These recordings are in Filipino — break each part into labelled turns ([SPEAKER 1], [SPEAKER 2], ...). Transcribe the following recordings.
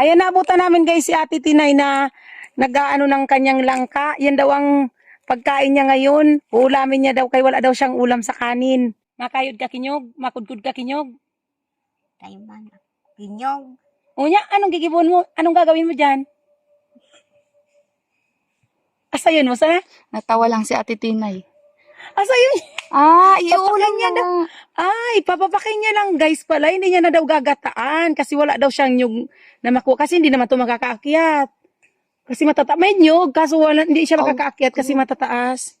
[SPEAKER 1] Ayan, naabutan namin guys si Ate Tinay na nag-ano ng kanyang langka. Yan daw ang pagkain niya ngayon. Ulamin niya daw kay wala daw siyang ulam sa kanin. Makayod ka kinyog, makudkud ka kinyog.
[SPEAKER 2] Kayo man. Pinyong.
[SPEAKER 1] Unya, anong gigibon mo? Anong gagawin mo dyan? Asa yun mo, sana?
[SPEAKER 3] Natawa lang si Ate Tinay.
[SPEAKER 1] Asa yun?
[SPEAKER 3] Ah, iulam
[SPEAKER 1] niya
[SPEAKER 3] na.
[SPEAKER 1] Ay, papapakain niya lang guys pala. Hindi niya na daw gagataan kasi wala daw siyang nyug na makuha. Kasi hindi naman ito makakaakyat. Kasi matata May nyug, kaso wala, hindi siya makakaakyat kasi matataas.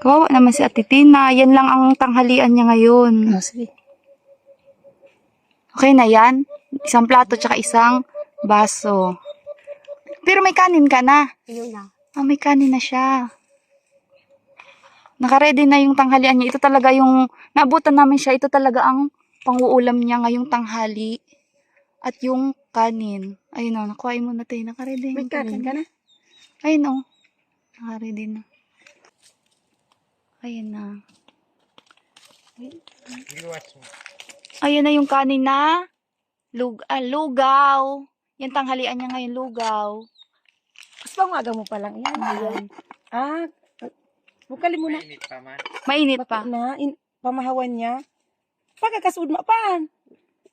[SPEAKER 3] Kawawa naman si Ate Tina. Yan lang ang tanghalian niya ngayon.
[SPEAKER 1] Oh, sige.
[SPEAKER 3] Okay na yan? Isang plato tsaka isang baso. Pero may kanin ka na.
[SPEAKER 2] Yun na.
[SPEAKER 3] Ah, may kanin na siya. Nakaready na yung tanghalian niya. Ito talaga yung, naabutan namin siya. Ito talaga ang panguulam niya ngayong tanghali. At yung kanin. Ayun o, nakuhain mo na tayo. Nakaready
[SPEAKER 1] May
[SPEAKER 3] yung
[SPEAKER 1] kanin ka na?
[SPEAKER 3] Ayun o. Nakaready na. Ayun na. Ayun na yung kanin na lug ah, lugaw. Yan tanghalian niya ngayon, lugaw.
[SPEAKER 1] Pangaga mo pa lang. Yan. Ayan. Ah, bukali mo na.
[SPEAKER 3] Mainit
[SPEAKER 1] Pa.
[SPEAKER 3] pa.
[SPEAKER 1] Na, in, pamahawan niya. Pagkakasud mo pa.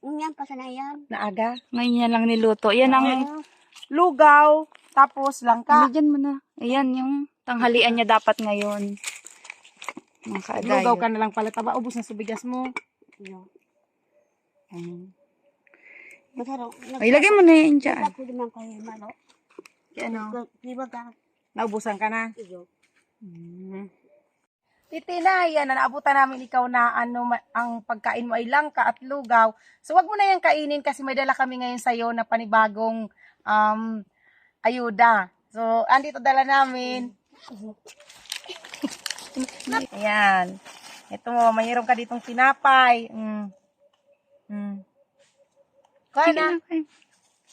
[SPEAKER 2] Yan pa sana yan.
[SPEAKER 1] Naaga.
[SPEAKER 3] Ngayon niya lang niluto. Yan ang,
[SPEAKER 1] Ah, lugaw, tapos langka.
[SPEAKER 3] Ano dyan mo na. Ayan yung tanghalian niya dapat ngayon. Mga kaagayo.
[SPEAKER 1] Lugaw ka na lang pala. Taba, ubos na sa bigas mo.
[SPEAKER 2] Yun.
[SPEAKER 1] Ayan.
[SPEAKER 3] Ay, lagay mo na yan dyan.
[SPEAKER 2] Ako naman kayo malo.
[SPEAKER 1] Ano? Naubusan ka na. Mm. Titi na, yan, naabutan namin ikaw na ano, ma- ang pagkain mo ay langka at lugaw. So, wag mo na yan kainin kasi may dala kami ngayon sa'yo na panibagong um, ayuda. So, andito dala namin. Ayan. Ito mo, mayroon ka ditong tinapay. Mm. Mm. Kuha na.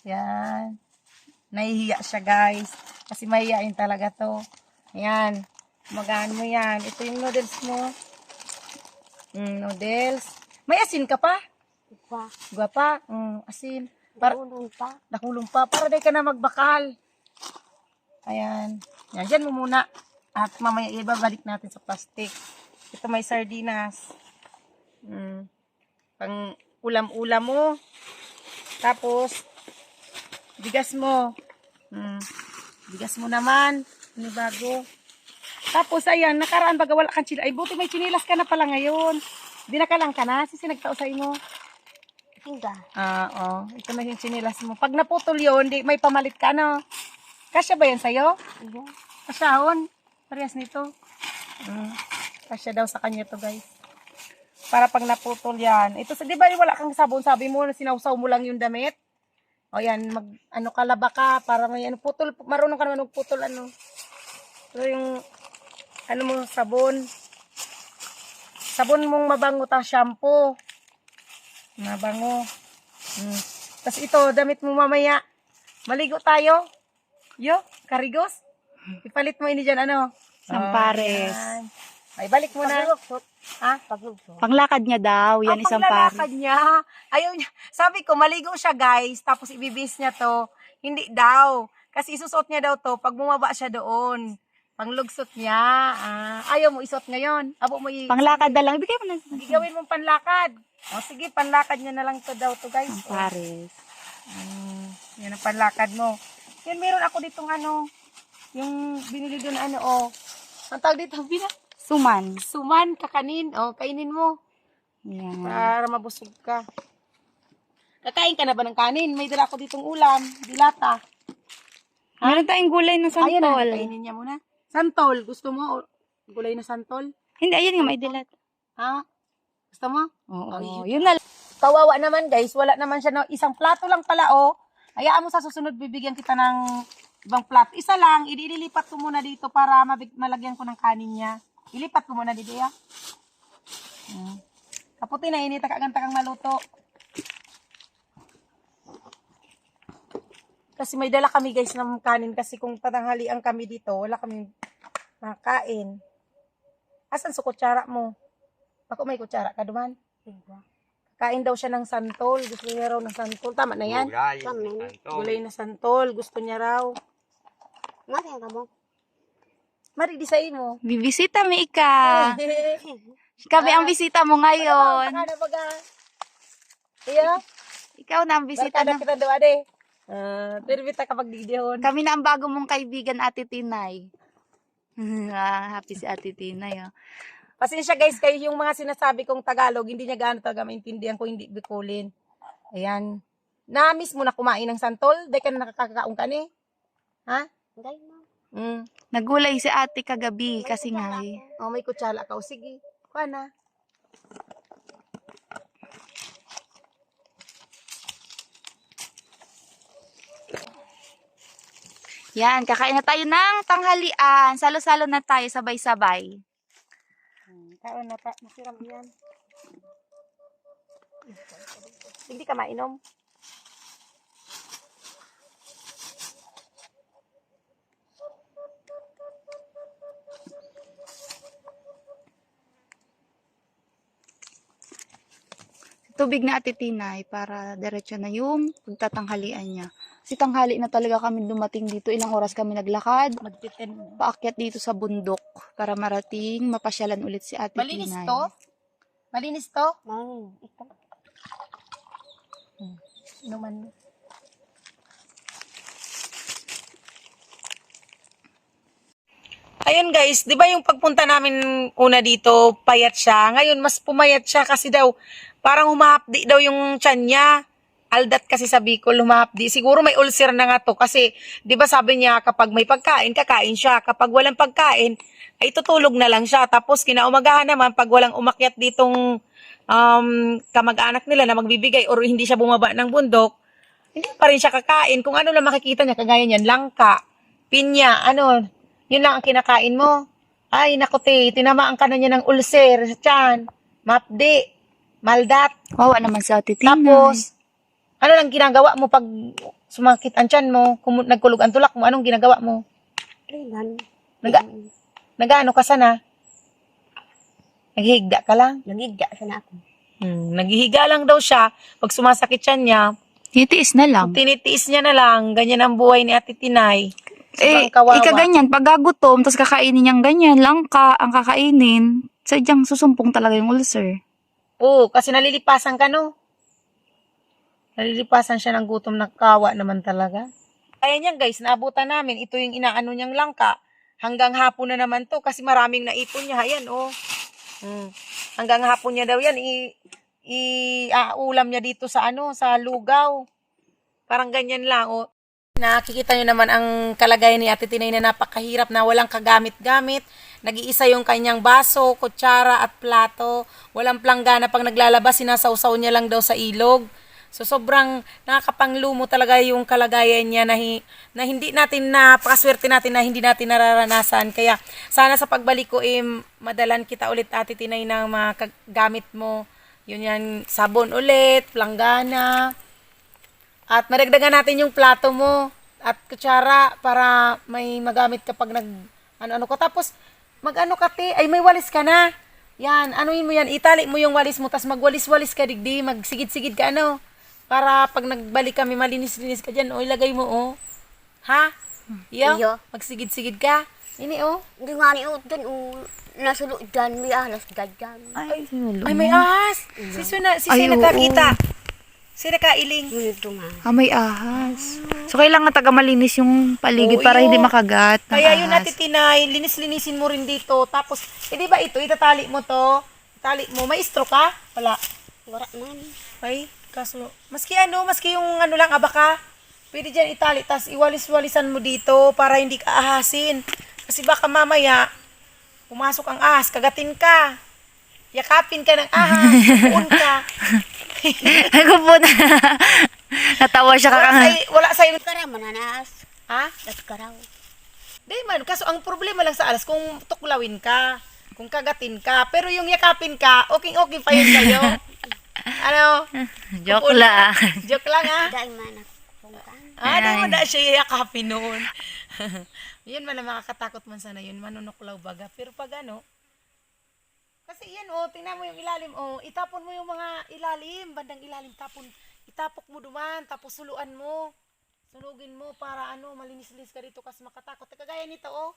[SPEAKER 1] Yan. Nahihiya siya, guys. Kasi mahihiyain talaga to. Ayan. Magaan mo yan. Ito yung noodles mo. Mm, noodles. May asin ka pa?
[SPEAKER 2] Pa.
[SPEAKER 1] Guwapa. Mm, asin. Para,
[SPEAKER 2] Ulong pa.
[SPEAKER 1] nakulong pa. Para di ka na magbakal. Ayan. Yan, dyan mo muna. At mamaya ibabalik natin sa plastic. Ito may sardinas. Mm. Pang ulam-ulam mo. Tapos, bigas mo. Mm. Bigas mo naman. Ano bago? Tapos, ayan, nakaraan baga wala kang chinilas. Ay, buti may chinilas ka na pala ngayon. Dinakalang ka na. Sisi nagtao sa imo.
[SPEAKER 2] Tingga.
[SPEAKER 1] Ah, oo. Ito na yung chinilas mo. Pag naputol yun, di, may pamalit ka, no? Kasya ba yan sa'yo?
[SPEAKER 2] Iyo.
[SPEAKER 1] Kasyahon. Parehas nito. Mm. Kasya daw sa kanya to, guys. Para pag naputol yan. Ito, di ba wala kang sabon, sabi mo, na sinawsaw mo lang yung damit? O yan, mag, ano, kalaba ka, para may, ano, putol, marunong ka naman magputol, ano. Ito yung, ano mo, sabon. Sabon mong mabango ta shampoo. Mabango. Mm. Tapos ito, damit mo mamaya. Maligo tayo. Yo, karigos. Ipalit mo ini dyan, ano?
[SPEAKER 3] Sampares.
[SPEAKER 1] yan. Ay, balik mo na.
[SPEAKER 2] Paglugsot.
[SPEAKER 1] Ha?
[SPEAKER 2] Paglugsot.
[SPEAKER 3] Panglakad niya daw. Yan
[SPEAKER 1] Ang
[SPEAKER 3] isang
[SPEAKER 1] panglalakad
[SPEAKER 3] pare.
[SPEAKER 1] niya. Ayaw niya. Sabi ko, maligo siya, guys. Tapos ibibis niya to. Hindi daw. Kasi isusuot niya daw to pag bumaba siya doon. Panglugsot niya. Ah, ayaw mo isuot ngayon. Abo mo i-
[SPEAKER 3] Panglakad na lang. Ibigay mo na.
[SPEAKER 1] Gawin mong panlakad. O sige, panlakad niya na lang to daw to, guys.
[SPEAKER 3] Ang pares.
[SPEAKER 1] Mm, yan ang panlakad mo. Yan, meron ako ditong ano, yung binili doon ano, oh. Ang tawag dito, bina,
[SPEAKER 3] Suman.
[SPEAKER 1] suman, kakanin, oh, kainin mo.
[SPEAKER 3] Yan.
[SPEAKER 1] Para mabusog ka. Kakain ka na ba ng kanin? May dala ako ditong ulam, dilata.
[SPEAKER 3] Meron tayong gulay na
[SPEAKER 1] Ayan na,
[SPEAKER 3] santol.
[SPEAKER 1] kainin niya muna. Santol, gusto mo? O, gulay na santol?
[SPEAKER 3] Hindi, ayun nga, may dilat.
[SPEAKER 1] Ha? Gusto mo?
[SPEAKER 3] Oo, yun na lang.
[SPEAKER 1] Kawawa naman guys, wala naman siya no, isang plato lang pala oh. Hayaan mo sa susunod bibigyan kita ng ibang plato. Isa lang, ililipat ko muna dito para malagyan ko ng kanin niya. Ilipat ko muna dito ya. Hmm. Kaputi na inita kaganta kang maluto. Kasi may dala kami guys ng kanin kasi kung tatanghalian kami dito, wala kami makain. Asan sa kutsara mo? Ako may kutsara ka duman?
[SPEAKER 2] Tingga.
[SPEAKER 1] Kain daw siya ng santol. Gusto niya raw ng santol. Tama na yan.
[SPEAKER 4] Gulay.
[SPEAKER 1] Gulay na santol. Gusto niya raw.
[SPEAKER 2] Nga kaya ka mo.
[SPEAKER 1] Mari, di sa imo.
[SPEAKER 3] Bibisita mi ika. Kami ang bisita mo ngayon.
[SPEAKER 1] Baka na baga. Iya.
[SPEAKER 3] Ikaw na ang bisita na.
[SPEAKER 1] kita daw, ade. Uh, pero bita kapag digdihon.
[SPEAKER 3] Kami na ang bago mong kaibigan, Ate Tinay. ah, happy si Ate Tinay. Oh.
[SPEAKER 1] Pasensya guys, kayo yung mga sinasabi kong Tagalog, hindi niya gaano talaga maintindihan kung hindi Bicolin. Ayan. Na-miss mo na kumain ng santol? Dahil ka na nakakakaon ka ni? Ha?
[SPEAKER 2] Mo.
[SPEAKER 1] Mm.
[SPEAKER 3] Nagulay si Ate kagabi kasi nga eh.
[SPEAKER 1] Oh, may kutsala ka. O sige. Kuha na.
[SPEAKER 3] Yan, kakain na tayo ng tanghalian. Salo-salo na tayo sabay-sabay.
[SPEAKER 1] Hmm, Kaon na ta. Masiram yan. Hindi ka mainom.
[SPEAKER 3] Tubig na Ate Tinay para diretso na yung pagtatanghalian niya. Kasi tanghali na talaga kami dumating dito. Ilang oras kami naglakad.
[SPEAKER 1] Magtiten.
[SPEAKER 3] Paakyat dito sa bundok para marating mapasyalan ulit si Ate
[SPEAKER 1] Malinis
[SPEAKER 3] Tinay.
[SPEAKER 1] to? Malinis to?
[SPEAKER 2] Mang. Ito.
[SPEAKER 1] Inuman mo. Ayun guys, 'di ba yung pagpunta namin una dito, payat siya. Ngayon mas pumayat siya kasi daw parang humahapdi daw yung tiyan niya. Aldat kasi sa Bicol humahapdi. Siguro may ulcer na nga to kasi 'di ba sabi niya kapag may pagkain, kakain siya. Kapag walang pagkain, ay tutulog na lang siya. Tapos kinaumagahan naman pag walang umakyat ditong um, kamag-anak nila na magbibigay or hindi siya bumaba ng bundok, hindi pa rin siya kakain. Kung ano lang makikita niya, kagaya niyan, langka, pinya, ano, yun lang ang kinakain mo. Ay, naku te, tinamaan ka na niya ng ulcer tiyan, mapdi, maldat.
[SPEAKER 3] Wawa naman si Ate Tinay.
[SPEAKER 1] Tapos, ano lang ginagawa mo pag sumakit ang tiyan mo, kumu- nagkulog ang tulak mo, anong ginagawa mo?
[SPEAKER 2] Kailan?
[SPEAKER 1] Naga, nagaano ka sana? Naghihigda ka lang?
[SPEAKER 2] Nagigda sa na ako.
[SPEAKER 1] Hmm, naghihiga lang daw siya pag sumasakit siya niya.
[SPEAKER 3] Titiis na lang.
[SPEAKER 1] Tinitiis niya na lang. Ganyan ang buhay ni Ate Tinay.
[SPEAKER 3] Eh,
[SPEAKER 1] Sobrang kawawa.
[SPEAKER 3] ikaganyan, pag gagutom, tapos kakainin niyang ganyan, langka ang kakainin, sadyang susumpong talaga yung ulcer.
[SPEAKER 1] Oo, kasi nalilipasan ka, no? Nalilipasan siya ng gutom na kawa naman talaga. Ayan yan guys, naabutan namin. Ito yung inaano niyang langka. Hanggang hapon na naman to kasi maraming naipon niya. Ayan, oh. Hmm. Hanggang hapon niya daw yan. I, i aulam niya dito sa ano, sa lugaw. Parang ganyan lang, oh. Nakikita niyo naman ang kalagayan ni Ate Tinay na napakahirap na walang kagamit-gamit. Nag-iisa yung kanyang baso, kutsara at plato. Walang planggana pag naglalabas, sinasawsaw niya lang daw sa ilog. So sobrang nakakapanglumo talaga yung kalagayan niya na, hi- na hindi natin napakaswerte natin na hindi natin nararanasan. Kaya sana sa pagbalik ko eh, madalan kita ulit ate tinay ng mga gamit mo. Yun yan, sabon ulit, planggana. At madagdagan natin yung plato mo at kutsara para may magamit kapag nag ano-ano ka. Tapos mag-ano ka te, ay may walis ka na. Yan, anuin mo yan, itali mo yung walis mo, tapos magwalis-walis ka digdi, magsigid-sigid ka ano. Para pag nagbalik kami, malinis-linis ka dyan, o ilagay mo, oh. Ha? Iyo?
[SPEAKER 2] Iyo.
[SPEAKER 1] Magsigid-sigid ka. Ini, oh.
[SPEAKER 2] Hindi nga ni Udon. O, nasulod dyan. May alas ganyan.
[SPEAKER 3] Ay,
[SPEAKER 1] Ay, may ahas. Si Suna, si
[SPEAKER 3] Ay, oo.
[SPEAKER 1] nakakita. Si nakailing.
[SPEAKER 2] Ngunit nga.
[SPEAKER 3] Ah, may ahas. So, kailangan taga malinis yung paligid
[SPEAKER 1] Oo,
[SPEAKER 3] para
[SPEAKER 1] yun.
[SPEAKER 3] hindi makagat ng
[SPEAKER 1] Kaya yun
[SPEAKER 3] ahas.
[SPEAKER 1] natin tinay, linis-linisin mo rin dito. Tapos, eh di ba ito, itatali mo to. Tali mo. May straw ka? Wala.
[SPEAKER 2] Wala man.
[SPEAKER 1] Ay, kaso, maski ano, maski yung ano lang, abaka, pwede dyan itali, tas iwalis-walisan mo dito para hindi ka ahasin. Kasi baka mamaya, pumasok ang ahas, kagatin ka. Yakapin ka ng ahas, puun ka.
[SPEAKER 3] Ako po na. Natawa siya
[SPEAKER 1] Wala
[SPEAKER 3] kaka.
[SPEAKER 1] sa, wala sa
[SPEAKER 2] Kara mananas.
[SPEAKER 1] Ha?
[SPEAKER 2] Nagkaraw.
[SPEAKER 1] Di man, kaso ang problema lang sa alas, kung tuklawin ka, kung kagatin ka, pero yung yakapin ka, okay-okay pa yun sa'yo. ano?
[SPEAKER 3] Joke lang.
[SPEAKER 1] Joke lang ha?
[SPEAKER 2] Dahil man nagpungkan.
[SPEAKER 1] Ah, di mo na siya yakapin noon. yun man ang makakatakot man sana yun, manunuklaw baga. Pero pag ano, Kasi yan oh, tingnan mo yung ilalim oh. Itapon mo yung mga ilalim, bandang ilalim tapon. Itapok mo duman, tapos suluan mo. Sunugin mo para ano, malinis-linis ka dito kasi makatakot. Kagaya nito oh.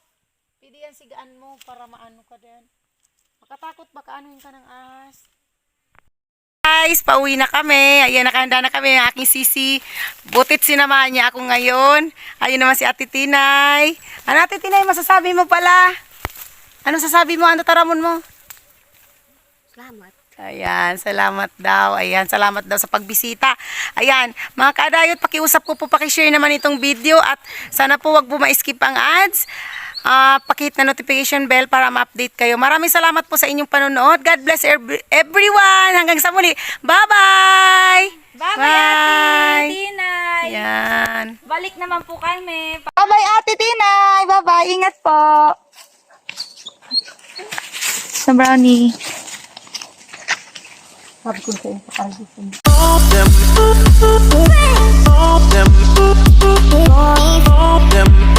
[SPEAKER 1] Pwede yan sigaan mo para maano ka din. Makatakot baka anuhin ka ng ahas. Guys, pauwi na kami. Ayan, nakahanda na kami ng aking sisi. Butit sinamahan niya ako ngayon. Ayun naman si Ate Tinay. Ano Ate Tinay, masasabi mo pala? Ano sasabi mo? Ano taramon mo?
[SPEAKER 2] Salamat.
[SPEAKER 1] Ayan, salamat daw. Ayan, salamat daw sa pagbisita. Ayan, mga kadayot, pakiusap ko po, pakishare naman itong video at sana po wag po ma-skip ang ads. Ah, pakihit na notification bell para ma-update kayo. Maraming salamat po sa inyong panonood. God bless every- everyone. Hanggang sa muli. Bye-bye!
[SPEAKER 3] Bye-bye, Ate Tinay!
[SPEAKER 1] Ayan.
[SPEAKER 3] Balik naman po kami. Bye-bye, Ate Tinay! Bye-bye, ingat po! Sa brownie.
[SPEAKER 1] Harbiden harbiden. Them, them, them, them, them, them.